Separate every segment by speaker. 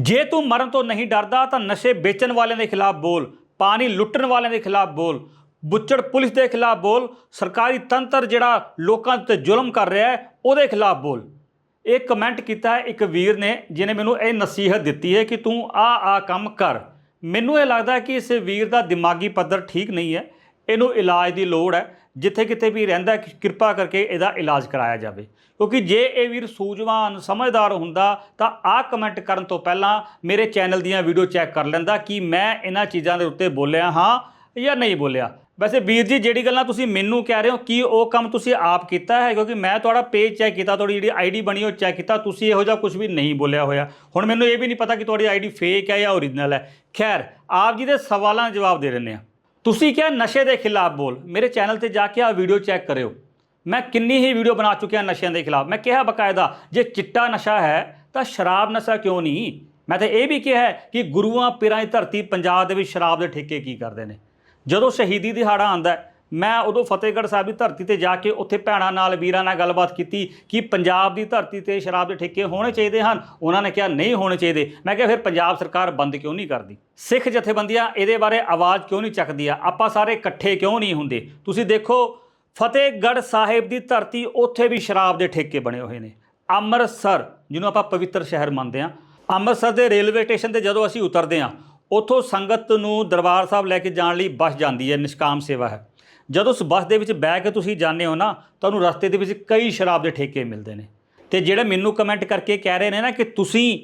Speaker 1: ਜੇ ਤੂੰ ਮਰਨ ਤੋਂ ਨਹੀਂ ਡਰਦਾ ਤਾਂ ਨਸ਼ੇ ਵੇਚਣ ਵਾਲਿਆਂ ਦੇ ਖਿਲਾਫ ਬੋਲ, ਪਾਣੀ ਲੁੱਟਣ ਵਾਲਿਆਂ ਦੇ ਖਿਲਾਫ ਬੋਲ, ਬੁੱਚੜ ਪੁਲਿਸ ਦੇ ਖਿਲਾਫ ਬੋਲ, ਸਰਕਾਰੀ ਤੰਤਰ ਜਿਹੜਾ ਲੋਕਾਂ ਤੇ ਜ਼ੁਲਮ ਕਰ ਰਿਹਾ ਹੈ, ਉਹਦੇ ਖਿਲਾਫ ਬੋਲ। ਇਹ ਕਮੈਂਟ ਕੀਤਾ ਹੈ ਇੱਕ ਵੀਰ ਨੇ ਜਿਨੇ ਮੈਨੂੰ ਇਹ ਨਸੀਹਤ ਦਿੱਤੀ ਹੈ ਕਿ ਤੂੰ ਆ ਆ ਕੰਮ ਕਰ। ਮੈਨੂੰ ਇਹ ਲੱਗਦਾ ਕਿ ਇਸ ਵੀਰ ਦਾ ਦਿਮਾਗੀ ਪੱਧਰ ਠੀਕ ਨਹੀਂ ਹੈ। ਇਹਨੂੰ ਇਲਾਜ ਦੀ ਲੋੜ ਹੈ, ਜਿੱਥੇ ਕਿਤੇ ਵੀ ਰਹਿੰਦਾ ਕਿਰਪਾ ਕਰਕੇ ਇਹਦਾ ਇਲਾਜ ਕਰਾਇਆ ਜਾਵੇ। ਕਿਉਂਕਿ ਜੇ ਇਹ ਵੀਰ ਸੂਝਵਾਨ, ਸਮਝਦਾਰ ਹੁੰਦਾ, ਤਾਂ ਆਹ ਕਮੈਂਟ ਕਰਨ ਤੋਂ ਪਹਿਲਾਂ ਮੇਰੇ ਚੈਨਲ ਦੀਆਂ ਵੀਡੀਓ ਚੈੱਕ ਕਰ ਲੈਂਦਾ ਕਿ ਮੈਂ ਇਹਨਾਂ ਚੀਜ਼ਾਂ ਦੇ ਉੱਤੇ ਬੋਲਿਆ ਹਾਂ ਜਾਂ ਨਹੀਂ ਬੋਲਿਆ। ਵੈਸੇ ਵੀਰ ਜੀ, ਜਿਹੜੀ ਗੱਲਾਂ ਤੁਸੀਂ ਮੈਨੂੰ ਕਹਿ ਰਹੇ ਹੋ, ਕੀ ਉਹ ਕੰਮ ਤੁਸੀਂ ਆਪ ਕੀਤਾ ਹੈ? ਕਿਉਂਕਿ ਮੈਂ ਤੁਹਾਡਾ ਪੇਜ ਚੈੱਕ ਕੀਤਾ, ਤੁਹਾਡੀ ਜਿਹੜੀ ਆਈਡੀ ਬਣੀ ਉਹ ਚੈੱਕ ਕੀਤਾ, ਤੁਸੀਂ ਇਹੋ ਜਿਹਾ ਕੁਝ ਵੀ ਨਹੀਂ ਬੋਲਿਆ ਹੋਇਆ। ਹੁਣ ਮੈਨੂੰ ਇਹ ਵੀ ਨਹੀਂ ਪਤਾ ਕਿ ਤੁਹਾਡੀ ਆਈਡੀ ਫੇਕ ਹੈ ਜਾਂ ਓਰੀਜਨਲ ਹੈ। ਖੈਰ, ਆਪ ਜੀ ਦੇ ਸਵਾਲਾਂ ਦੇ ਜਵਾਬ ਦੇ ਰਹੇ ਹਾਂ। ਤੁਸੀਂ ਕਿਹਾ ਨਸ਼ੇ ਦੇ ਖਿਲਾਫ ਬੋਲ। ਮੇਰੇ ਚੈਨਲ ਤੇ ਜਾ ਕੇ ਆ ਵੀਡੀਓ ਚੈੱਕ ਕਰਿਓ। ਮੈਂ ਕਿੰਨੀ ਹੀ ਵੀਡੀਓ ਬਣਾ ਚੁੱਕਿਆ ਨਸ਼ਿਆਂ ਦੇ ਖਿਲਾਫ। ਮੈਂ ਕਿਹਾ ਬਕਾਇਦਾ, ਜੇ ਚਿੱਟਾ ਨਸ਼ਾ ਹੈ, ਤਾਂ ਸ਼ਰਾਬ ਨਸ਼ਾ ਕਿਉਂ ਨਹੀਂ? ਮੈਂ ਤਾਂ ਇਹ ਵੀ ਕਿਹਾ ਹੈ ਕਿ ਗੁਰੂਆਂ, ਪੀਰਾਂ ਦੀ ਧਰਤੀ ਪੰਜਾਬ ਦੇ ਵਿੱਚ ਸ਼ਰਾਬ ਦੇ ਠੇਕੇ ਕੀ ਕਰਦੇ ਨੇ? ਜਦੋਂ ਸ਼ਹੀਦੀ ਦਿਹਾੜਾ ਆਂਦਾ ਮੈਂ ਉਦੋਂ ਫਤਿਹਗੜ੍ਹ ਸਾਹਿਬ ਦੀ ਧਰਤੀ ਤੇ ਜਾ ਕੇ ਉੱਥੇ ਭੈਣਾਂ ਨਾਲ ਵੀਰਾਂ ਨਾਲ ਗੱਲਬਾਤ ਕੀਤੀ ਕਿ ਪੰਜਾਬ ਦੀ ਧਰਤੀ ਤੇ ਸ਼ਰਾਬ ਦੇ ਠੇਕੇ ਹੋਣੇ ਚਾਹੀਦੇ ਹਨ। ਉਹਨਾਂ ਨੇ ਕਿਹਾ, ਨਹੀਂ ਹੋਣੇ ਚਾਹੀਦੇ। ਮੈਂ ਕਿਹਾ, ਫਿਰ ਪੰਜਾਬ ਸਰਕਾਰ ਬੰਦ ਕਿਉਂ ਨਹੀਂ ਕਰਦੀ? ਸਿੱਖ ਜਥੇਬੰਦੀਆਂ ਇਹਦੇ ਬਾਰੇ ਆਵਾਜ਼ ਕਿਉਂ ਨਹੀਂ ਚੱਕਦੀਆਂ ਆਪਾਂ ਸਾਰੇ ਇਕੱਠੇ ਕਿਉਂ ਨਹੀਂ ਹੁੰਦੇ? ਤੁਸੀਂ ਦੇਖੋ, ਫਤਿਹਗੜ੍ਹ ਸਾਹਿਬ ਦੀ ਧਰਤੀ ਉੱਥੇ ਵੀ ਸ਼ਰਾਬ ਦੇ ਠੇਕੇ ਬਣੇ ਹੋਏ ਨੇ। ਅੰਮ੍ਰਿਤਸਰ, ਜਿਹਨੂੰ ਆਪਾਂ ਪਵਿੱਤਰ ਸ਼ਹਿਰ ਮੰਨਦੇ ਹਾਂ, ਅੰਮ੍ਰਿਤਸਰ ਦੇ ਰੇਲਵੇ ਸਟੇਸ਼ਨ ਤੇ ਜਦੋਂ ਅਸੀਂ ਉਤਰਦੇ ਹਾਂ, ਉੱਥੋਂ ਸੰਗਤ ਨੂੰ ਦਰਬਾਰ ਸਾਹਿਬ ਲੈ ਕੇ ਜਾਣ ਲਈ ਬੱਸ ਜਾਂਦੀ ਹੈ, ਨਿਸ਼ਕਾਮ ਸੇਵਾ ਹੈ। ਜਦੋਂ ਉਸ ਬੱਸ ਦੇ ਵਿੱਚ ਬਹਿ ਕੇ ਤੁਸੀਂ ਜਾਂਦੇ ਹੋ ਨਾ, ਤੁਹਾਨੂੰ ਰਸਤੇ ਦੇ ਵਿੱਚ ਕਈ ਸ਼ਰਾਬ ਦੇ ਠੇਕੇ ਮਿਲਦੇ ਨੇ। ਤੇ ਜਿਹੜੇ ਮੈਨੂੰ ਕਮੈਂਟ ਕਰਕੇ ਕਹਿ ਰਹੇ ਨੇ ਨਾ ਕਿ ਤੁਸੀਂ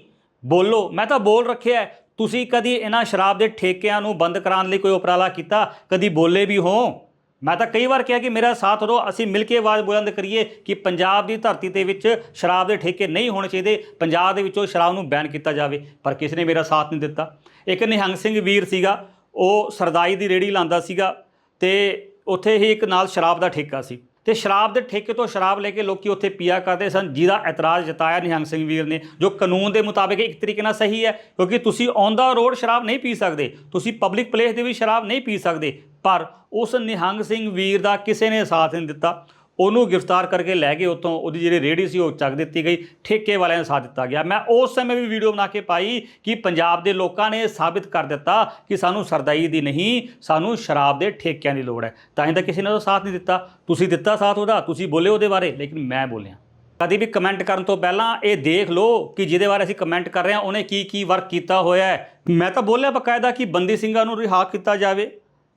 Speaker 1: ਬੋਲੋ, ਮੈਂ ਤਾਂ ਬੋਲ ਰੱਖਿਆ ਤੁਸੀਂ ਕਦੀ ਇਹਨਾਂ ਸ਼ਰਾਬ ਦੇ ਠੇਕਿਆਂ ਨੂੰ ਬੰਦ ਕਰਾਉਣ ਲਈ ਕੋਈ ਉਪਰਾਲਾ ਕੀਤਾ? ਕਦੀ ਬੋਲੇ ਵੀ ਹੋ? ਮੈਂ ਤਾਂ ਕਈ ਵਾਰ ਕਿਹਾ ਕਿ ਮੇਰਾ ਸਾਥ ਦਿਓ, ਅਸੀਂ ਮਿਲ ਕੇ ਆਵਾਜ਼ ਬੁਲੰਦ ਕਰੀਏ ਕਿ ਪੰਜਾਬ ਦੀ ਧਰਤੀ ਦੇ ਵਿੱਚ ਸ਼ਰਾਬ ਦੇ ਠੇਕੇ ਨਹੀਂ ਹੋਣੇ ਚਾਹੀਦੇ, ਪੰਜਾਬ ਦੇ ਵਿੱਚੋਂ ਸ਼ਰਾਬ ਨੂੰ ਬੈਨ ਕੀਤਾ ਜਾਵੇ। ਪਰ ਕਿਸੇ ਨੇ ਮੇਰਾ ਸਾਥ ਨਹੀਂ ਦਿੱਤਾ। ਇੱਕ ਨਿਹੰਗ ਸਿੰਘ ਵੀਰ ਸੀਗਾ, ਉਹ ਸਰਦਾਈ ਦੀ ਰੇੜੀ ਲਾਂਦਾ ਸੀਗਾ ਤੇ ਉੱਥੇ ਹੀ ਇੱਕ ਨਾਲ ਸ਼ਰਾਬ ਦਾ ਠੇਕਾ ਸੀ। ਤੇ ਸ਼ਰਾਬ ਦੇ ਠੇਕੇ ਤੋਂ ਸ਼ਰਾਬ ਲੈ ਕੇ ਲੋਕੀ ਉੱਥੇ ਪੀਆ ਕਰਦੇ ਸਨ, ਜਿਹਦਾ ਇਤਰਾਜ਼ ਜਤਾਇਆ ਨਿਹੰਗ ਸਿੰਘ ਵੀਰ ਨੇ, ਜੋ ਕਾਨੂੰਨ ਦੇ ਮੁਤਾਬਿਕ ਇੱਕ ਤਰੀਕੇ ਨਾਲ ਸਹੀ ਹੈ, ਕਿਉਂਕਿ ਤੁਸੀਂ ਔਨ ਦਾ ਰੋਡ ਸ਼ਰਾਬ ਨਹੀਂ ਪੀ ਸਕਦੇ, ਤੁਸੀਂ ਪਬਲਿਕ ਪਲੇਸ ਦੇ ਵੀ ਸ਼ਰਾਬ ਨਹੀਂ ਪੀ ਸਕਦੇ, ਪਰ ਉਸ ਨਿਹੰਗ ਸਿੰਘ ਵੀਰ ਦਾ ਕਿਸੇ ਨੇ ਸਾਥ ਨਹੀਂ ਦਿੱਤਾ। ਉਹਨੂੰ ਗ੍ਰਿਫਤਾਰ ਕਰਕੇ ਲੈ ਗਏ ਉੱਥੋਂ, ਉਹਦੀ ਜਿਹੜੀ ਰੇੜੀ ਸੀ ਉਹ ਚੱਕ ਦਿੱਤੀ ਗਈ, ਠੇਕੇ ਵਾਲਿਆਂ ਨੂੰ ਸਾਥ ਦਿੱਤਾ ਗਿਆ। ਮੈਂ ਉਸ ਸਮੇਂ ਵੀ ਵੀਡੀਓ ਬਣਾ ਕੇ ਪਾਈ ਕਿ ਪੰਜਾਬ ਦੇ ਲੋਕਾਂ ਨੇ ਇਹ ਸਾਬਿਤ ਕਰ ਦਿੱਤਾ ਕਿ ਸਾਨੂੰ ਸਰਦਾਈ ਦੀ ਨਹੀਂ, ਸਾਨੂੰ ਸ਼ਰਾਬ ਦੇ ਠੇਕਿਆਂ ਦੀ ਲੋੜ ਹੈ। ਤਾਂ ਹੀ ਤਾਂ ਕਿਸੇ ਨੇ ਉਹਦਾ ਸਾਥ ਨਹੀਂ ਦਿੱਤਾ। ਤੁਸੀਂ ਦਿੱਤਾ ਸਾਥ ਉਹਦਾ, ਤੁਸੀਂ ਬੋਲੇ ਉਹਦੇ ਬਾਰੇ, ਲੇਕਿਨ ਮੈਂ ਬੋਲਿਆ। ਕਦੀ ਵੀ ਕਮੈਂਟ ਕਰਨ ਤੋਂ ਪਹਿਲਾਂ ਇਹ ਦੇਖ ਲਓ ਕਿ ਜਿਹਦੇ ਬਾਰੇ ਅਸੀਂ ਕਮੈਂਟ ਕਰ ਰਹੇ ਹਾਂ, ਉਹਨੇ ਕੀ ਕੀ ਵਰਕ ਕੀਤਾ ਹੋਇਆ ਹੈ। ਮੈਂ ਤਾਂ ਬੋਲਿਆ ਬਕਾਇਦਾ ਕਿ ਬੰਦੀ ਸਿੰਘਾਂ ਨੂੰ ਰਿਹਾ ਕੀਤਾ ਜਾਵੇ।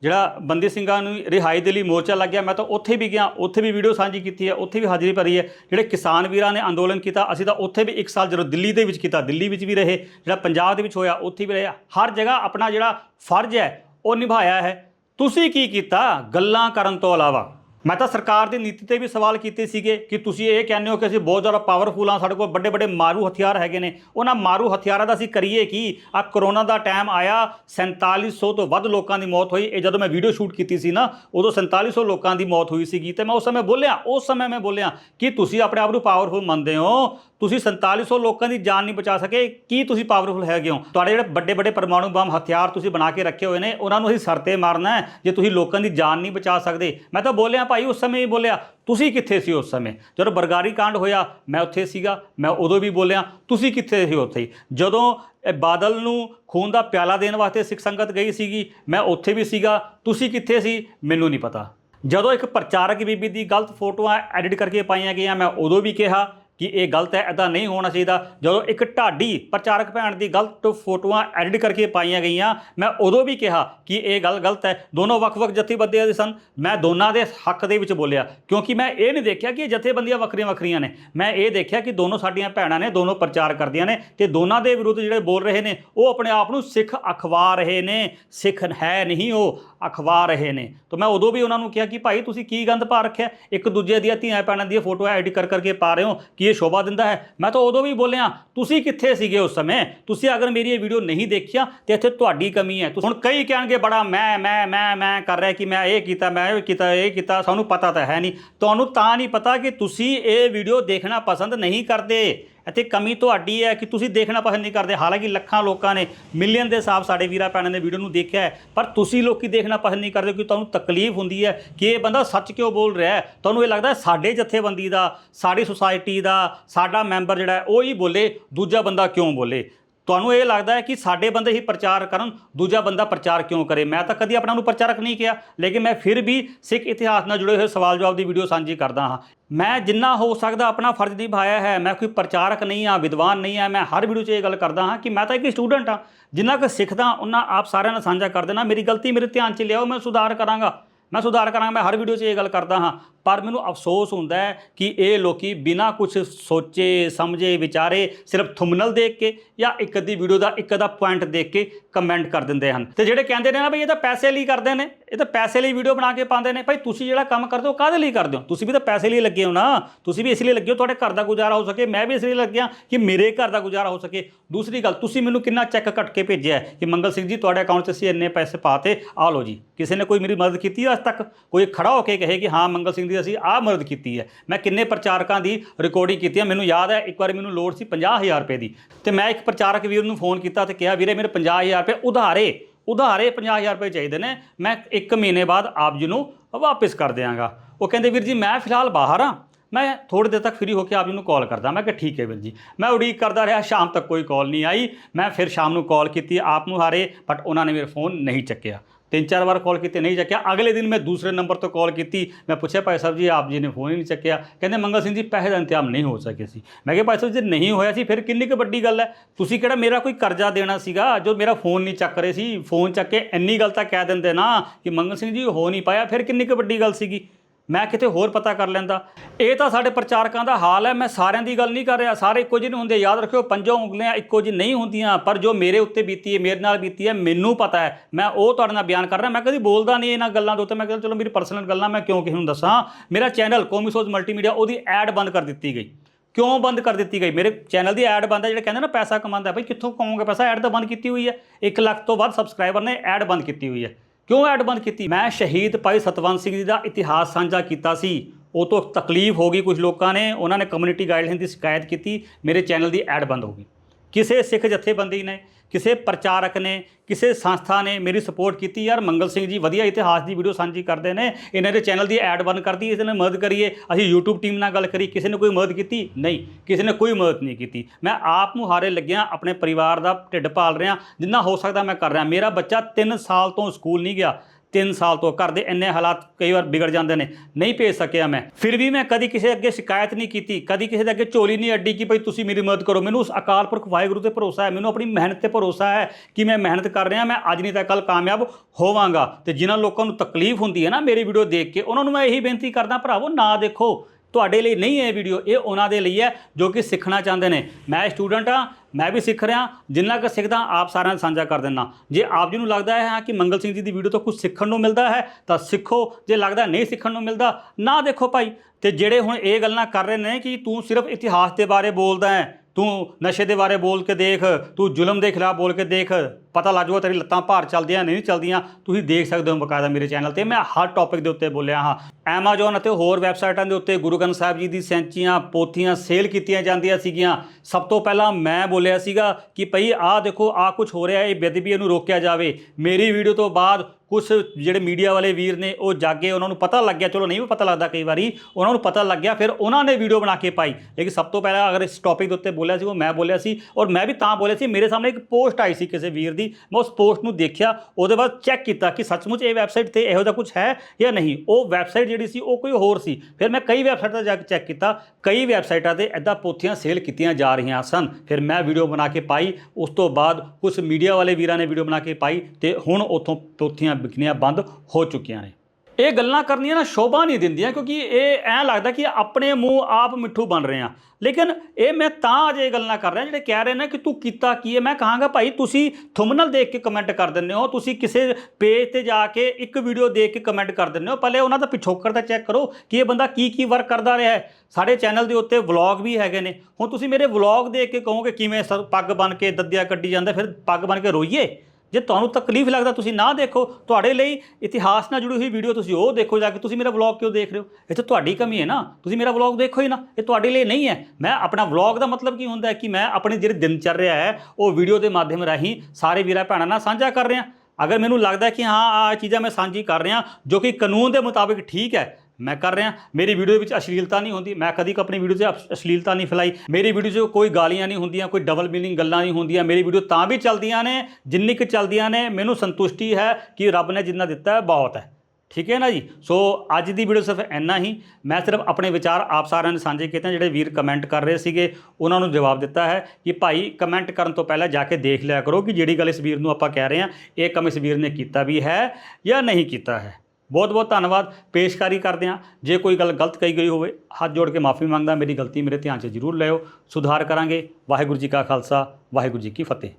Speaker 1: ਜਿਹੜਾ ਬੰਦੀ ਸਿੰਘਾਂ ਨੂੰ ਰਿਹਾਈ ਦੇ ਲਈ ਮੋਰਚਾ ਲੱਗਿਆ ਮੈਂ ਤਾਂ ਉੱਥੇ ਵੀ ਗਿਆ, ਉੱਥੇ ਵੀ ਵੀਡੀਓ ਸਾਂਝੀ ਕੀਤੀ ਹੈ, ਉੱਥੇ ਵੀ ਹਾਜ਼ਰੀ ਭਰੀ ਹੈ। ਜਿਹੜੇ ਕਿਸਾਨ ਵੀਰਾਂ ਨੇ ਅੰਦੋਲਨ ਕੀਤਾ, ਅਸੀਂ ਤਾਂ ਉੱਥੇ ਵੀ ਇੱਕ ਸਾਲ ਜਦੋਂ ਦਿੱਲੀ ਦੇ ਵਿੱਚ ਕੀਤਾ, ਦਿੱਲੀ ਵਿੱਚ ਵੀ ਰਹੇ, ਜਿਹੜਾ ਪੰਜਾਬ ਦੇ ਵਿੱਚ ਹੋਇਆ, ਉੱਥੇ ਵੀ ਰਹੇ ਹਰ ਜਗ੍ਹਾ ਆਪਣਾ ਜਿਹੜਾ ਫਰਜ਼ ਹੈ, ਉਹ ਨਿਭਾਇਆ ਹੈ। ਤੁਸੀਂ ਕੀ ਕੀਤਾ? ਗੱਲਾਂ ਕਰਨ ਤੋਂ ਇਲਾਵਾ ਮੈਂ ਤਾਂ ਸਰਕਾਰ ਦੀ ਨੀਤੀ ਤੇ ਵੀ ਸਵਾਲ ਕੀਤੇ ਸੀਗੇ ਕਿ ਤੁਸੀਂ ਇਹ ਕਹਿੰਦੇ ਹੋ ਕਿ ਅਸੀਂ ਬਹੁਤ ਜ਼ਿਆਦਾ ਪਾਵਰਫੁਲ ਹਾਂ, ਸਾਡੇ ਕੋਲ ਵੱਡੇ ਵੱਡੇ ਮਾਰੂ ਹਥਿਆਰ ਹੈਗੇ ਨੇ। ਉਹਨਾਂ ਮਾਰੂ ਹਥਿਆਰਾਂ ਦਾ ਅਸੀਂ ਕਰੀਏ ਕੀ? ਆ ਕਰੋਨਾ ਦਾ ਟਾਈਮ ਆਇਆ 4700 ਤੋਂ ਵੱਧ ਲੋਕਾਂ ਦੀ ਮੌਤ ਹੋਈ। ਇਹ ਜਦੋਂ ਮੈਂ ਵੀਡੀਓ ਸ਼ੂਟ ਕੀਤੀ ਸੀ ਨਾ, ਉਦੋਂ 4700 ਲੋਕਾਂ ਦੀ ਮੌਤ ਹੋਈ ਸੀਗੀ ਤੇ ਮੈਂ ਉਸ ਸਮੇਂ ਬੋਲਿਆ, ਉਸ ਸਮੇਂ ਮੈਂ ਬੋਲਿਆ ਕਿ ਤੁਸੀਂ ਆਪਣੇ ਆਪ ਨੂੰ ਪਾਵਰਫੁਲ ਮੰਨਦੇ ਹੋ। ਤੁਸੀਂ 4700 ਲੋਕਾਂ ਦੀ ਜਾਨ ਨਹੀਂ ਬਚਾ ਸਕੇ। ਕੀ ਤੁਸੀਂ ਪਾਵਰਫੁਲ ਹੈਗੇ ਹੋ? ਤੁਹਾਡੇ ਜਿਹੜੇ ਵੱਡੇ ਵੱਡੇ ਪਰਮਾਣੂ ਬੰਬ, ਹਥਿਆਰ ਤੁਸੀਂ ਬਣਾ ਕੇ ਰੱਖੇ ਹੋਏ ਨੇ, ਉਹਨਾਂ ਨੂੰ ਅਸੀਂ ਸਰਤੇ ਮਾਰਨਾ ਹੈ, ਜੇ ਤੁਸੀਂ ਲੋਕਾਂ ਦੀ ਜਾਨ ਨਹੀਂ ਬਚਾ ਸਕਦੇ। ਮੈਂ ਤਾਂ ਬੋਲਿਆ ਭਾਈ ਉਸ ਸਮੇਂ ਹੀ ਬੋਲਿਆ, ਤੁਸੀਂ ਕਿੱਥੇ ਸੀ ਉਸ ਸਮੇਂ? ਜਦੋਂ ਬਰਗਾਰੀ ਕਾਂਡ ਹੋਇਆ, ਮੈਂ ਉੱਥੇ ਸੀਗਾ, ਮੈਂ ਉਦੋਂ ਵੀ ਬੋਲਿਆ, ਤੁਸੀਂ ਕਿੱਥੇ ਸੀ ਉੱਥੇ? ਜਦੋਂ ਇਹ ਬਾਦਲ ਨੂੰ ਖੂਨ ਦਾ ਪਿਆਲਾ ਦੇਣ ਵਾਸਤੇ ਸਿੱਖ ਸੰਗਤ ਗਈ ਸੀਗੀ, ਮੈਂ ਉੱਥੇ ਵੀ ਸੀਗਾ, ਤੁਸੀਂ ਕਿੱਥੇ ਸੀ? ਮੈਨੂੰ ਨਹੀਂ ਪਤਾ। ਜਦੋਂ ਇੱਕ ਪ੍ਰਚਾਰਕ ਬੀਬੀ ਦੀ ਗਲਤ ਫੋਟੋਆਂ ਐਡਿਟ ਕਰਕੇ ਪਾਈਆਂ ਗਈਆਂ, ਮੈਂ ਉਦੋਂ ਵੀ ਕਿਹਾ ਕਿ ਇਹ ਗਲਤ ਹੈ ਐਦਾਂ ਨਹੀਂ ਹੋਣਾ ਚਾਹੀਦਾ। ਜਦੋਂ ਇੱਕ ਢਾਡੀ ਪ੍ਰਚਾਰਕ ਭੈਣ ਦੀ ਗਲਤ ਫੋਟੋਆਂ ਐਡਿਟ ਕਰਕੇ ਪਾਈਆਂ ਗਈਆਂ, ਮੈਂ ਉਦੋਂ ਵੀ ਕਿਹਾ ਕਿ ਇਹ ਗੱਲ ਗਲਤ ਹੈ। ਦੋਨੋਂ ਵੱਖ-ਵੱਖ ਜਥੇਬੰਦੀਆਂ ਦੇ ਸਨ। ਮੈਂ ਦੋਨਾਂ ਦੇ ਹੱਕ ਦੇ ਵਿੱਚ ਬੋਲਿਆ, ਕਿਉਂਕਿ ਮੈਂ ਇਹ ਨਹੀਂ ਦੇਖਿਆ ਕਿ ਇਹ ਜਥੇਬੰਦੀਆਂ ਵੱਖਰੀਆਂ-ਵੱਖਰੀਆਂ ਨੇ। ਮੈਂ ਇਹ ਦੇਖਿਆ ਕਿ ਦੋਨੋਂ ਸਾਡੀਆਂ ਭੈਣਾਂ ਨੇ, ਦੋਨੋਂ ਪ੍ਰਚਾਰ ਕਰਦੀਆਂ ਨੇ ਤੇ ਦੋਨਾਂ ਦੇ ਵਿਰੁੱਧ ਜਿਹੜੇ ਬੋਲ ਰਹੇ ਨੇ, ਉਹ ਆਪਣੇ ਆਪ ਨੂੰ ਸਿੱਖ ਅਖਵਾ ਰਹੇ ਨੇ। ਸਿੱਖ ਹੈ ਨਹੀਂ ਉਹ, ਅਖਵਾ ਰਹੇ ਨੇ। ਤਾਂ ਮੈਂ ਉਦੋਂ ਵੀ ਉਹਨਾਂ ਨੂੰ ਕਿਹਾ ਕਿ ਭਾਈ ਤੁਸੀਂ ਕੀ ਗੰਦ ਪਾ ਰੱਖਿਆ? ਇੱਕ ਦੂਜੇ ਦੀਆਂ ਧੀਆਂ ਭੈਣਾਂ ਦੀਆਂ ਫੋਟੋਆਂ ਐਡਿਟ ਕਰ ਕਰਕੇ ਪਾ ਰਹੇ ਹੋ। ਕਿ ਇਹ ਸ਼ੋਭਾ ਦਿੰਦਾ ਹੈ। ਮੈਂ ਤਾਂ ਉਦੋਂ ਵੀ ਬੋਲਿਆ, ਤੁਸੀਂ ਕਿੱਥੇ ਸੀਗੇ ਉਸ ਸਮੇਂ? ਤੁਸੀਂ ਅਗਰ ਮੇਰੀ ਇਹ ਵੀਡੀਓ ਨਹੀਂ ਦੇਖਿਆ, ਤੇ ਇੱਥੇ ਤੁਹਾਡੀ ਕਮੀ ਹੈ। ਹੁਣ ਕਈ ਕਹਿਣਗੇ, ਬੜਾ ਮੈਂ ਮੈਂ ਮੈਂ ਮੈਂ ਕਰ ਰਿਹਾ ਕਿ ਮੈਂ ਇਹ ਕੀਤਾ, ਮੈਂ ਇਹ ਕੀਤਾ ਇਹ ਕੀਤਾ। ਸਾਨੂੰ ਪਤਾ ਤਾਂ ਹੈ ਨਹੀਂ। ਤੁਹਾਨੂੰ ਤਾਂ ਨਹੀਂ ਪਤਾ ਕਿ ਤੁਸੀਂ ਇਹ ਵੀਡੀਓ ਦੇਖਣਾ ਪਸੰਦ ਨਹੀਂ ਕਰਦੇ। ਇੱਥੇ ਕਮੀ ਤੁਹਾਡੀ ਹੈ ਕਿ ਤੁਸੀਂ ਦੇਖਣਾ ਪਸੰਦ ਨਹੀਂ ਕਰਦੇ। ਹਾਲਾਂਕਿ ਲੱਖਾਂ ਲੋਕਾਂ ਨੇ, ਮਿਲੀਅਨ ਦੇ ਹਿਸਾਬ ਸਾਡੇ ਵੀਰਾਂ ਭੈਣਾਂ ਨੇ ਵੀਡੀਓ ਨੂੰ ਦੇਖਿਆ ਹੈ, ਪਰ ਤੁਸੀਂ ਲੋਕੀ ਦੇਖਣਾ ਪਸੰਦ ਨਹੀਂ ਕਰਦੇ ਕਿ ਤੁਹਾਨੂੰ ਤਕਲੀਫ ਹੁੰਦੀ ਹੈ ਕਿ ਇਹ ਬੰਦਾ ਸੱਚ ਕਿਉਂ ਬੋਲ ਰਿਹਾ ਹੈ। ਤੁਹਾਨੂੰ ਇਹ ਲੱਗਦਾ ਸਾਡੇ ਜਥੇਬੰਦੀ ਦਾ, ਸਾਡੀ ਸੁਸਾਇਟੀ ਦਾ, ਸਾਡਾ ਮੈਂਬਰ ਜਿਹੜਾ ਉਹ ਹੀ ਬੋਲੇ, ਦੂਜਾ ਬੰਦਾ ਕਿਉਂ ਬੋਲੇ? ਤੁਹਾਨੂੰ ਇਹ ਲੱਗਦਾ ਹੈ ਕਿ ਸਾਡੇ ਬੰਦੇ ਹੀ ਪ੍ਰਚਾਰ ਕਰਨ, ਦੂਜਾ ਬੰਦਾ ਪ੍ਰਚਾਰ ਕਿਉਂ ਕਰੇ? ਮੈਂ ਤਾਂ ਕਦੀ ਆਪਣਾ ਨੂੰ ਪ੍ਰਚਾਰਕ ਨਹੀਂ ਕਿਹਾ, ਲੇਕਿਨ ਮੈਂ ਫਿਰ ਵੀ ਸਿੱਖ ਇਤਿਹਾਸ ਨਾਲ ਜੁੜੇ ਹੋਏ ਸਵਾਲ ਜਵਾਬ ਦੀ ਵੀਡੀਓ ਸਾਂਝੀ ਕਰਦਾ ਹਾਂ। ਮੈਂ ਜਿੰਨਾ ਹੋ ਸਕਦਾ ਆਪਣਾ ਫਰਜ਼ ਨਿਭਾਇਆ ਹੈ, ਮੈਂ ਕੋਈ ਪ੍ਰਚਾਰਕ ਨਹੀਂ ਹਾਂ, ਵਿਦਵਾਨ ਨਹੀਂ ਹਾਂ, ਮੈਂ ਹਰ ਵੀਡੀਓ 'ਚ ਇਹ ਗੱਲ ਕਰਦਾ ਹਾਂ ਕਿ ਮੈਂ ਤਾਂ ਇੱਕ ਸਟੂਡੈਂਟ ਹਾਂ। ਜਿੰਨਾ ਕੁ ਸਿੱਖਦਾ, ਉਹਨਾਂ ਆਪ ਸਾਰਿਆਂ ਨਾਲ ਸਾਂਝਾ ਕਰ ਦੇਣਾ। ਮੇਰੀ ਗਲਤੀ ਮੇਰੇ ਧਿਆਨ 'ਚ ਲਿਆਓ, ਮੈਂ ਸੁਧਾਰ ਕਰਾਂਗਾ। ਮੈਂ ਸੁਧਾਰ ਕਰਾਂਗਾ, ਮੈਂ ਹਰ ਵੀਡੀਓ 'ਚ ਇਹ ਗੱਲ ਕਰਦਾ ਹਾਂ। ਪਰ ਮੈਨੂੰ ਅਫਸੋਸ ਹੁੰਦਾ ਹੈ ਕਿ ਇਹ ਲੋਕੀ ਬਿਨਾਂ ਕੁਝ ਸੋਚੇ, ਸਮਝੇ, ਵਿਚਾਰੇ ਸਿਰਫ ਥੰਬਨੇਲ ਦੇਖ ਕੇ ਜਾਂ ਇੱਕ ਅੱਧੀ ਵੀਡੀਓ ਦਾ, ਇੱਕ ਅੱਧਾ ਪੁਆਇੰਟ ਦੇਖ ਕੇ ਕਮੈਂਟ ਕਰ ਦਿੰਦੇ ਹਨ। ਤੇ ਜਿਹੜੇ ਕਹਿੰਦੇ ਨੇ ਨਾ ਬਈ ਇਹ ਤਾਂ ਪੈਸੇ ਲਈ ਕਰਦੇ ਨੇ, ਇਹ ਤਾਂ ਪੈਸੇ ਲਈ ਵੀਡੀਓ ਬਣਾ ਕੇ ਪਾਉਂਦੇ ਨੇ, ਭਾਈ ਤੁਸੀਂ ਜਿਹੜਾ ਕੰਮ ਕਰਦੇ ਹੋ, ਕਾਹਦੇ ਲਈ ਕਰਦੇ ਹੋ? ਤੁਸੀਂ ਵੀ ਤਾਂ ਪੈਸੇ ਲਈ ਲੱਗੇ ਹੋ ਨਾ। ਤੁਸੀਂ ਵੀ ਇਸ ਲਈ ਲੱਗੇ ਹੋ, ਤੁਹਾਡੇ ਘਰ ਦਾ ਗੁਜ਼ਾਰਾ ਹੋ ਸਕੇ, ਮੈਂ ਵੀ ਇਸ ਲਈ ਲੱਗਿਆ ਕਿ ਮੇਰੇ ਘਰ ਦਾ ਗੁਜ਼ਾਰਾ ਹੋ ਸਕੇ। ਦੂਸਰੀ ਗੱਲ, ਤੁਸੀਂ ਮੈਨੂੰ ਕਿੰਨਾ ਚੈੱਕ ਕੱਟ ਕੇ ਭੇਜਿਆ ਕਿ ਮੰਗਲ ਸਿੰਘ ਜੀ, ਤੁਹਾਡੇ ਅਕਾਊਂਟ 'ਚ ਅਸੀਂ ਇੰਨੇ ਪੈਸੇ ਪਾਤੇ ਆ ਲਓ ਜੀ, ਕਿਸੇ ਨੇ ਕੋਈ ਮੇਰੀ ਮਦਦ ਕੀਤੀ ਅੱਜ ਤੱਕ? ਕੋਈ ਖੜਾ ਹੋ ਕੇ ਕਹੇ ਕਿ ਹਾਂ, ਮੰਗਲ ਸਿੰਘ ਦੀ ਅਸੀਂ ਆਹ ਮਦਦ ਕੀਤੀ ਹੈ। ਮੈਂ ਕਿੰਨੇ ਪ੍ਰਚਾਰਕਾਂ ਦੀ ਰਿਕਾਰਡਿੰਗ ਕੀਤੀ ਹੈ। ਮੈਨੂੰ ਯਾਦ ਹੈ, ਇੱਕ ਵਾਰ ਮੈਨੂੰ ਲੋੜ ਸੀ 50000 ਰੁਪਏ ਦੀ। ਤੇ ਮੈਂ ਇੱਕ ਪ੍ਰਚਾਰਕ ਵੀਰ ਨੂੰ ਫੋਨ ਕੀਤਾ ਤੇ ਕਿਹਾ, ਵੀਰੇ, ਮੇਰੇ 50000 ਰੁਪਏ ਉਧਾਰੇ ਉਧਾਰੇ 50000 ਰੁਪਏ ਚਾਹੀਦੇ ਨੇ। ਮੈਂ ਇੱਕ ਮਹੀਨੇ ਬਾਅਦ ਆਪ ਜੀ ਨੂੰ ਵਾਪਸ ਕਰ ਦਿਆਂਗਾ। ਉਹ ਕਹਿੰਦੇ, ਵੀਰ ਜੀ, ਮੈਂ ਫਿਲਹਾਲ ਬਾਹਰ ਹਾਂ। ਮੈਂ ਥੋੜੀ ਦੇਰ ਤੱਕ ਫ੍ਰੀ ਹੋ ਕੇ ਆਪ ਜੀ ਨੂੰ ਕਾਲ ਕਰਦਾ। ਮੈਂ ਕਿਹਾ, ਠੀਕ ਹੈ ਵੀਰ ਜੀ। ਮੈਂ ਉਡੀਕ ਕਰਦਾ ਰਿਹਾ, ਸ਼ਾਮ ਤੱਕ ਕੋਈ ਕਾਲ ਨਹੀਂ ਆਈ। ਮੈਂ ਫਿਰ ਸ਼ਾਮ ਨੂੰ ਕਾਲ ਕੀਤੀ, ਆਪ ਨੂੰ ਹਾਰੇ ਬਟ ਉਹਨਾਂ ਨੇ ਮੇਰਾ ਫੋਨ ਨਹੀਂ ਚੱਕਿਆ। ਤਿੰਨ ਚਾਰ ਵਾਰ ਕਾਲ ਕੀਤੀ, ਨਹੀਂ ਚੱਕਿਆ। ਅਗਲੇ ਦਿਨ ਮੈਂ ਦੂਸਰੇ ਨੰਬਰ ਤੋਂ ਕਾਲ ਕੀਤੀ। ਮੈਂ ਪੁੱਛਿਆ, ਭਾਈ ਸਾਹਿਬ ਜੀ, ਆਪ ਜੀ ਨੇ ਫੋਨ ਹੀ ਨਹੀਂ ਚੱਕਿਆ। ਕਹਿੰਦੇ, ਮੰਗਲ ਸਿੰਘ ਜੀ, ਪੈਸੇ ਦਾ ਇੰਤਜ਼ਾਮ ਨਹੀਂ ਹੋ ਸਕਿਆ ਸੀ। ਮੈਂ ਕਿਹਾ, ਭਾਈ ਸਾਹਿਬ ਜੇ, ਨਹੀਂ ਹੋਇਆ ਸੀ, ਫਿਰ ਕਿੰਨੀ ਕੁ ਵੱਡੀ ਗੱਲ ਹੈ? ਤੁਸੀਂ ਕਿਹੜਾ ਮੇਰਾ ਕੋਈ ਕਰਜ਼ਾ ਦੇਣਾ ਸੀਗਾ, ਜੋ ਮੇਰਾ ਫੋਨ ਨਹੀਂ ਚੱਕ ਰਹੇ ਸੀ? ਫੋਨ ਚੱਕ ਕੇ ਇੰਨੀ ਗੱਲ ਤਾਂ ਕਹਿ ਦਿੰਦੇ ਨਾ ਕਿ ਮੰਗਲ ਸਿੰਘ ਜੀ, ਹੋ ਨਹੀਂ ਪਾਇਆ, ਫਿਰ ਕਿੰਨੀ ਕੁ ਵੱਡੀ ਗੱਲ ਸੀਗੀ? ਮੈਂ ਕਿਤੇ ਹੋਰ ਪਤਾ ਕਰ ਲੈਂਦਾ। ਇਹ ਤਾਂ ਸਾਡੇ ਪ੍ਰਚਾਰਕਾਂ ਦਾ ਹਾਲ ਹੈ, ਮੈਂ ਸਾਰਿਆਂ ਦੀ ਗੱਲ ਨਹੀਂ ਕਰ ਰਿਹਾ। ਸਾਰੇ ਇੱਕੋ ਜਿਹੇ ਨਹੀਂ ਹੁੰਦੇ, ਯਾਦ ਰੱਖਿਓ, ਪੰਜੋਂ ਉਂਗਲੀਆਂ ਇੱਕੋ ਜਿਹੀ ਨਹੀਂ ਹੁੰਦੀਆਂ, ਪਰ ਜੋ ਮੇਰੇ ਉੱਤੇ ਬੀਤੀ ਹੈ, ਮੇਰੇ ਨਾਲ ਬੀਤੀ ਹੈ, ਮੈਨੂੰ ਪਤਾ ਹੈ। ਮੈਂ ਉਹ ਤੁਹਾਡੇ ਨਾਲ ਬਿਆਨ ਕਰ ਰਿਹਾ, ਮੈਂ ਕਦੀ ਬੋਲਦਾ ਨਹੀਂ ਇਹਨਾਂ ਗੱਲਾਂ ਦੇ ਉੱਤੇ। ਮੈਂ ਕਹਿੰਦਾ ਚਲੋ ਮੇਰੀ ਪਰਸਨਲ ਗੱਲਾਂ ਮੈਂ ਕਿਉਂ ਕਿਸੇ ਨੂੰ ਦੱਸਾਂ? ਮੇਰਾ ਚੈਨਲ ਕੌਮੀ ਸੋਚ ਮਲਟੀਮੀਡੀਆ ਉਹਦੀ ਐਡ ਬੰਦ ਕਰ ਦਿੱਤੀ ਗਈ। ਕਿਉਂ ਬੰਦ ਕਰ ਦਿੱਤੀ ਗਈ? ਮੇਰੇ ਚੈਨਲ ਦੀ ਐਡ ਬੰਦ ਹੈ, ਜਿਹੜਾ ਕਹਿੰਦੇ ਨਾ ਪੈਸਾ ਕਮਾਉਂਦਾ ਭਾਈ ਕਿੱਥੋਂ ਕਮਾਉਂਗੇ? ਪੈਸਾ ਐਡ ਤਾਂ ਬੰਦ ਕੀਤੀ ਹੋਈ ਹੈ। 1 ਲੱਖ ਤੋਂ ਵੱਧ ਸਬਸਕ੍ਰਾਈਬਰ ਨੇ ਐਡ ਬੰਦ ਕੀਤੀ ਹੋਈ ਹੈ। ਕਿਉਂ ਐਡ ਬੰਦ ਕੀਤੀ? ਮੈਂ ਸ਼ਹੀਦ ਭਾਈ ਸਤਵੰਤ ਸਿੰਘ ਜੀ ਦਾ ਇਤਿਹਾਸ ਸਾਂਝਾ ਕੀਤਾ ਸੀ। ਉਹ ਤੋਂ ਤਕਲੀਫ ਹੋ ਗਈ ਕੁਝ ਲੋਕਾਂ ਨੇ। ਉਹਨਾਂ ਨੇ ਕਮਿਊਨਿਟੀ ਗਾਈਡਲਾਈਨ ਦੀ ਸ਼ਿਕਾਇਤ ਕੀਤੀ। ਮੇਰੇ ਚੈਨਲ ਦੀ ਐਡ ਬੰਦ ਹੋ ਗਈ। ਕਿਸੇ ਸਿੱਖ ਜਥੇਬੰਦੀ ਨੇ ਕਿਸੇ ਪ੍ਰਚਾਰਕ ਨੇ, ਕਿਸੇ ਸੰਸਥਾ ਨੇ ਮੇਰੀ ਸਪੋਰਟ ਕੀਤੀ। ਯਾਰ ਮੰਗਲ ਸਿੰਘ ਜੀ ਵਧੀਆ ਇਤਿਹਾਸ ਦੀ ਵੀਡੀਓ ਸਾਂਝੀ ਕਰਦੇ ਨੇ। ਇਹਨਾਂ ਦੇ ਚੈਨਲ ਦੀ ਐਡ ਬੰਦ ਕਰਦੀ ਇਸ ਨੇ ਮਦਦ ਕਰੀਏ ਅਸੀਂ YouTube ਟੀਮ ਨਾਲ ਗੱਲ ਕਰੀ, ਕਿਸੇ ਨੇ ਕੋਈ ਮਦਦ ਕੀਤੀ? ਨਹੀਂ, ਕਿਸੇ ਨੇ ਕੋਈ ਮਦਦ ਨਹੀਂ ਕੀਤੀ। ਮੈਂ ਆਪ ਨੂੰ ਹਾਰੇ ਲੱਗਿਆ, ਆਪਣੇ ਪਰਿਵਾਰ ਦਾ ਢਿੱਡ ਪਾਲ ਰਿਹਾ। ਜਿੰਨਾ ਹੋ ਸਕਦਾ ਮੈਂ ਕਰ ਰਿਹਾ। ਮੇਰਾ ਬੱਚਾ 3 ਸਾਲ ਤੋਂ ਸਕੂਲ ਨਹੀਂ ਗਿਆ। 3 ਸਾਲ ਤੋਂ ਘਰ ਦੇ ਇੰਨੇ ਹਾਲਾਤ ਕਈ ਵਾਰ ਵਿਗੜ ਜਾਂਦੇ ਨੇ, ਨਹੀਂ ਭੇਜ ਸਕਿਆ ਮੈਂ। ਫਿਰ ਵੀ ਮੈਂ ਕਦੀ ਕਿਸੇ ਅੱਗੇ ਸ਼ਿਕਾਇਤ ਨਹੀਂ ਕੀਤੀ, ਕਦੀ ਕਿਸੇ ਦੇ ਅੱਗੇ ਝੋਲੀ ਨਹੀਂ ਅੱਡੀ ਕਿ ਭਾਈ ਤੁਸੀਂ ਮੇਰੀ ਮਦਦ ਕਰੋ। ਮੈਨੂੰ ਉਸ ਅਕਾਲ ਪੁਰਖ ਵਾਹਿਗੁਰੂ ਤੇ ਭਰੋਸਾ ਹੈ, ਮੈਨੂੰ ਆਪਣੀ ਮਿਹਨਤ ਤੇ ਭਰੋਸਾ ਹੈ ਕਿ ਮੈਂ ਮਿਹਨਤ ਕਰ ਰਿਹਾ, ਮੈਂ ਅੱਜ ਨਹੀਂ ਤਾਂ ਕੱਲ ਕਾਮਯਾਬ ਹੋਵਾਂਗਾ। ਤੇ ਜਿਨ੍ਹਾਂ ਲੋਕਾਂ ਨੂੰ ਤਕਲੀਫ ਹੁੰਦੀ ਹੈ ਨਾ ਮੇਰੀ ਵੀਡੀਓ ਦੇਖ ਕੇ, ਉਹਨਾਂ ਨੂੰ ਮੈਂ ਇਹੀ ਬੇਨਤੀ ਕਰਦਾ, ਭਰਾਵੋ, ਨਾ ਦੇਖੋ। ਤੁਹਾਡੇ ਲਈ ਨਹੀਂ ਹੈ ਵੀਡੀਓ, ਇਹ ਉਹਨਾਂ ਦੇ ਲਈ ਹੈ ਜੋ ਕਿ ਸਿੱਖਣਾ ਚਾਹੁੰਦੇ ਨੇ। ਮੈਂ ਸਟੂਡੈਂਟ ਹਾਂ ਮੈਂ ਵੀ ਸਿੱਖ ਰਿਹਾ, ਜਿੰਨਾ ਕੁ ਸਿੱਖਦਾ ਆਪ ਸਾਰਿਆਂ ਨਾਲ ਸਾਂਝਾ ਕਰ ਦਿੰਦਾ। ਜੇ ਆਪ ਜੀ ਨੂੰ ਲੱਗਦਾ ਹੈ ਕਿ ਮੰਗਲ ਸਿੰਘ ਜੀ ਦੀ ਵੀਡੀਓ ਤੋਂ ਕੁਝ ਸਿੱਖਣ ਨੂੰ ਮਿਲਦਾ ਹੈ, ਤਾਂ ਸਿੱਖੋ। ਜੇ ਲੱਗਦਾ ਨਹੀਂ ਸਿੱਖਣ ਨੂੰ ਮਿਲਦਾ, ਨਾ ਦੇਖੋ ਭਾਈ। ਤੇ ਜਿਹੜੇ ਹੁਣ ਇਹ ਗੱਲਾਂ ਕਰ ਰਹੇ ਨੇ ਕਿ ਤੂੰ ਸਿਰਫ ਇਤਿਹਾਸ ਦੇ ਬਾਰੇ ਬੋਲਦਾ ਹੈ, ਤੂੰ ਨਸ਼ੇ ਦੇ ਬਾਰੇ ਬੋਲ ਕੇ ਦੇਖ, ਤੂੰ ਜ਼ੁਲਮ ਦੇ ਖਿਲਾਫ ਬੋਲ ਕੇ ਦੇਖ ਪਤਾ ਲੱਗ ਜਾਊਗਾ ਤੇਰੀ ਲੱਤਾਂ ਭਾਰ ਚੱਲਦੀਆਂ ਨਹੀਂ ਚੱਲਦੀਆਂ, ਤੁਸੀਂ ਦੇਖ ਸਕਦੇ ਹੋ ਬਕਾਇਦਾ ਮੇਰੇ ਚੈਨਲ ਤੇ, ਮੈਂ ਹਰ ਟੌਪਿਕ ਦੇ ਉੱਤੇ ਬੋਲਿਆ ਹਾਂ। Amazon ਅਤੇ ਹੋਰ ਵੈਬਸਾਈਟਾਂ ਦੇ ਉੱਤੇ ਗੁਰੂ ਗ੍ਰੰਥ ਸਾਹਿਬ ਜੀ ਦੀ ਸੈਂਚੀਆਂ, ਪੋਥੀਆਂ ਸੇਲ ਕੀਤੀਆਂ ਜਾਂਦੀਆਂ ਸੀਗੀਆਂ। ਸਭ ਤੋਂ ਪਹਿਲਾਂ ਮੈਂ ਬੋਲਿਆ ਸੀਗਾ ਕਿ ਭਈ ਆਹ ਦੇਖੋ, ਆਹ ਕੁਝ ਹੋ ਰਿਹਾ, ਇਹ ਬੇਦਬੀ ਇਹਨੂੰ ਰੋਕਿਆ ਜਾਵੇ। ਮੇਰੀ ਵੀਡੀਓ ਤੋਂ ਬਾਅਦ ਕੁਝ ਜਿਹੜੇ ਮੀਡੀਆ ਵਾਲੇ ਵੀਰ ਨੇ, ਉਹ ਜਾਗੇ, ਉਹਨਾਂ ਨੂੰ ਪਤਾ ਲੱਗ ਗਿਆ। ਚਲੋ ਨਹੀਂ ਵੀ ਪਤਾ ਲੱਗਦਾ ਕਈ ਵਾਰੀ, ਉਹਨਾਂ ਨੂੰ ਪਤਾ ਲੱਗ ਗਿਆ, ਫਿਰ ਉਹਨਾਂ ਨੇ ਵੀਡੀਓ ਬਣਾ ਕੇ ਪਾਈ। ਲੇਕਿਨ ਸਭ ਤੋਂ ਪਹਿਲਾਂ ਅਗਰ ਇਸ ਟੌਪਿਕ ਦੇ ਉੱਤੇ ਬੋਲਿਆ ਸੀ, ਉਹ ਮੈਂ ਬੋਲਿਆ ਸੀ, ਔਰ ਮੈਂ ਵੀ ਤਾਂ ਬੋਲਿਆ ਸੀ, ਮੇਰੇ ਸਾਹਮਣੇ ਇੱਕ ਪੋਸਟ ਆਈ ਸੀ ਕਿਸੇ ਵੀਰ ਦੀ ਮੈਂ ਉਸ ਪੋਸਟ ਨੂੰ ਦੇਖਿਆ, ਉਹਦੇ ਬਾਅਦ ਚੈੱਕ ਕੀਤਾ ਕਿ ਸੱਚਮੁੱਚ ਇਹ ਵੈਬਸਾਈਟ ਤੇ ਇਹੋ ਜਿਹਾ ਕੁਝ ਹੈ ਜਾਂ ਨਹੀਂ। ਉਹ ਵੈਬਸਾਈਟ ਜਿਹੜੀ ਸੀ, ਉਹ ਕੋਈ ਹੋਰ ਸੀ। ਫਿਰ ਮੈਂ ਕਈ ਵੈਬਸਾਈਟਾਂ 'ਤੇ ਜਾ ਕੇ ਚੈੱਕ ਕੀਤਾ, ਕਈ ਵੈਬਸਾਈਟਾਂ ਤੇ ਐਦਾਂ ਪੋਥੀਆਂ ਸੇਲ ਕੀਤੀਆਂ ਜਾ ਰਹੀਆਂ ਸਨ। ਫਿਰ ਮੈਂ ਵੀਡੀਓ ਬਣਾ ਕੇ ਪਾਈ, ਉਸ ਤੋਂ ਬਾਅਦ ਕੁਝ ਮੀਡੀਆ ਵਾਲੇ ਵੀਰਾਂ ਨੇ ਵੀਡੀਓ ਬਣਾ ਕੇ ਪਾਈ ਤੇ ਹੁਣ ਉੱਥੋਂ ਪੋਥੀਆਂ ਵਿਕਣੀਆਂ ਬੰਦ ਹੋ ਚੁੱਕੀਆਂ ਨੇ। ਇਹ ਗੱਲਾਂ ਕਰਨੀਆਂ ਨਾ ਸ਼ੋਭਾ ਨਹੀਂ ਦਿੰਦੀਆਂ ਕਿਉਂਕਿ ਇਹ ਐਂ ਲੱਗਦਾ ਕਿ ਆਪਣੇ ਮੂੰਹ ਆਪ ਮਿੱਠੂ ਬਣ ਰਹੇ ਆ। ਲੇਕਿਨ ਇਹ ਮੈਂ ਤਾਂ ਅਜੇ ਇਹ ਗੱਲਾਂ ਕਰ ਰਿਹਾ ਜਿਹੜੇ ਕਹਿ ਰਹੇ ਨੇ ਕਿ ਤੂੰ ਕੀਤਾ ਕੀ ਹੈ। ਮੈਂ ਕਹਾਂਗਾ ਭਾਈ, ਤੁਸੀਂ ਥੰਬਨੇਲ ਦੇਖ ਕੇ ਕਮੈਂਟ ਕਰ ਦਿੰਦੇ ਹੋ। ਤੁਸੀਂ ਕਿਸੇ ਪੇਜ ਤੇ ਜਾ ਕੇ ਇੱਕ ਵੀਡੀਓ ਦੇਖ ਕੇ ਕਮੈਂਟ ਕਰ ਦਿੰਦੇ ਹੋ। ਪਹਿਲੇ ਉਹਨਾਂ ਦਾ ਪਿਛੋਕੜ ਦਾ ਚੈੱਕ ਕਰੋ ਕਿ ਇਹ ਬੰਦਾ ਕੀ ਕੀ ਵਰਕ ਕਰਦਾ ਰਿਹਾ ਹੈ। ਸਾਡੇ ਚੈਨਲ ਦੇ ਉੱਤੇ ਵਲੌਗ ਵੀ ਹੈਗੇ ਨੇ। ਹੁਣ ਤੁਸੀਂ ਮੇਰੇ ਵਲੌਗ ਦੇਖ ਕੇ ਕਹੋਗੇ ਕਿਵੇਂ ਸਰ ਪੱਗ ਬਣ ਕੇ ਦੱਦਿਆ ਕੱਢੀ ਜਾਂਦਾ, ਫਿਰ ਪੱਗ ਬਣ ਕੇ ਰੋਈਏ? ਜੇ ਤੁਹਾਨੂੰ ਤਕਲੀਫ ਲੱਗਦਾ ਤੁਸੀਂ ਨਾ ਦੇਖੋ, ਤੁਹਾਡੇ ਲਈ ਇਤਿਹਾਸ ਨਾਲ ਜੁੜੀ ਹੋਈ ਵੀਡੀਓ ਤੁਸੀਂ ਉਹ ਦੇਖੋ ਜਾ ਕੇ, ਤੁਸੀਂ ਮੇਰਾ ਵਲੌਗ ਕਿਉਂ ਦੇਖ ਰਹੇ ਹੋ? ਇਹ ਤਾਂ ਤੁਹਾਡੀ ਕਮੀ ਹੈ ਨਾ। ਤੁਸੀਂ ਮੇਰਾ ਵਲੌਗ ਦੇਖੋ ਹੀ ਨਾ, ਇਹ ਤੁਹਾਡੇ ਲਈ ਨਹੀਂ ਹੈ। ਮੈਂ ਆਪਣਾ ਵਲੌਗ ਦਾ ਮਤਲਬ ਕੀ ਹੁੰਦਾ ਹੈ ਕਿ ਮੈਂ ਆਪਣੇ ਜਿਹੜੀ ਦਿਨ ਚੱਲ ਰਿਹਾ ਹੈ, ਉਹ ਵੀਡੀਓ ਦੇ ਮਾਧਿਅਮ ਰਾਹੀਂ ਸਾਰੇ ਵੀਰਾਂ ਭੈਣਾਂ ਨਾਲ ਸਾਂਝਾ ਕਰ ਰਿਹਾ। ਅਗਰ ਮੈਨੂੰ ਲੱਗਦਾ ਕਿ ਹਾਂ ਆ ਚੀਜ਼ਾਂ ਮੈਂ ਸਾਂਝੀ ਕਰ ਰਿਹਾ, ਜੋ ਕਿ ਕਾਨੂੰਨ ਦੇ ਮੁਤਾਬਿਕ ਠੀਕ ਹੈ ਮੈਂ ਕਰ ਰਿਹਾ, ਮੇਰੀ ਵੀਡੀਓ ਦੇ ਵਿੱਚ ਅਸ਼ਲੀਲਤਾ ਨਹੀਂ ਹੁੰਦੀ, ਮੈਂ ਕਦੀ ਆਪਣੀ ਵੀਡੀਓ 'ਚ ਅਸ਼ਲੀਲਤਾ ਨਹੀਂ ਫੈਲਾਈ। ਮੇਰੀ ਵੀਡੀਓ 'ਚ ਕੋਈ ਗਾਲੀਆਂ ਨਹੀਂ ਹੁੰਦੀਆਂ, ਕੋਈ ਡਬਲ ਮੀਨਿੰਗ ਗੱਲਾਂ ਨਹੀਂ ਹੁੰਦੀਆਂ, ਮੇਰੀ ਵੀਡੀਓ ਤਾਂ ਵੀ ਚੱਲਦੀਆਂ ਨੇ, ਜਿੰਨੀ ਕੁ ਚੱਲਦੀਆਂ ਨੇ, ਮੈਨੂੰ ਸੰਤੁਸ਼ਟੀ ਹੈ ਕਿ ਰੱਬ ਨੇ ਜਿੰਨਾ ਦਿੱਤਾ ਹੈ, ਬਹੁਤ ਹੈ। ਠੀਕ ਹੈ ਨਾ ਜੀ? ਸੋ ਅੱਜ ਦੀ ਵੀਡੀਓ ਸਿਰਫ ਇੰਨਾ ਹੀ। ਮੈਂ ਸਿਰਫ ਆਪਣੇ ਵਿਚਾਰ ਆਪ ਸਾਰਿਆਂ ਨੇ ਸਾਂਝੇ ਕੀਤੇ ਜਿਹੜੇ ਵੀਰ ਕਮੈਂਟ ਕਰ ਰਹੇ ਸੀਗੇ, ਉਹਨਾਂ ਨੂੰ ਜਵਾਬ ਦਿੱਤਾ ਹੈ ਕਿ ਭਾਈ ਕਮੈਂਟ ਕਰਨ ਤੋਂ ਪਹਿਲਾਂ ਜਾ ਕੇ ਦੇਖ ਲਿਆ ਕਰੋ ਕਿ ਜਿਹੜੀ ਗੱਲ ਇਸ ਵੀਰ ਨੂੰ ਆਪਾਂ ਕਹਿ ਰਹੇ ਹਾਂ, ਇਹ ਕੰਮ ਇਸ ਵੀਰ ਨੇ ਕੀਤਾ ਵੀ ਹੈ ਜਾਂ ਨਹੀਂ ਕੀਤਾ ਹੈ। ਬਹੁਤ ਬਹੁਤ ਧੰਨਵਾਦ, ਪੇਸ਼ਕਾਰੀ ਕਰਦੇ ਹਾਂ। ਜੇ ਕੋਈ ਗੱਲ ਗਲਤ ਕਹੀ ਗਈ ਹੋਵੇ, ਹੱਥ ਜੋੜ ਕੇ ਮਾਫੀ ਮੰਗਦਾ, ਮੇਰੀ ਗਲਤੀ ਮੇਰੇ ਧਿਆਨ 'ਚ ਜ਼ਰੂਰ ਲਿਓ। ਸੁਧਾਰ ਕਰਾਂਗੇ। ਵਾਹਿਗੁਰੂ ਜੀ ਕਾ ਖਾਲਸਾ, ਵਾਹਿਗੁਰੂ ਜੀ ਕੀ ਫਤਿਹ।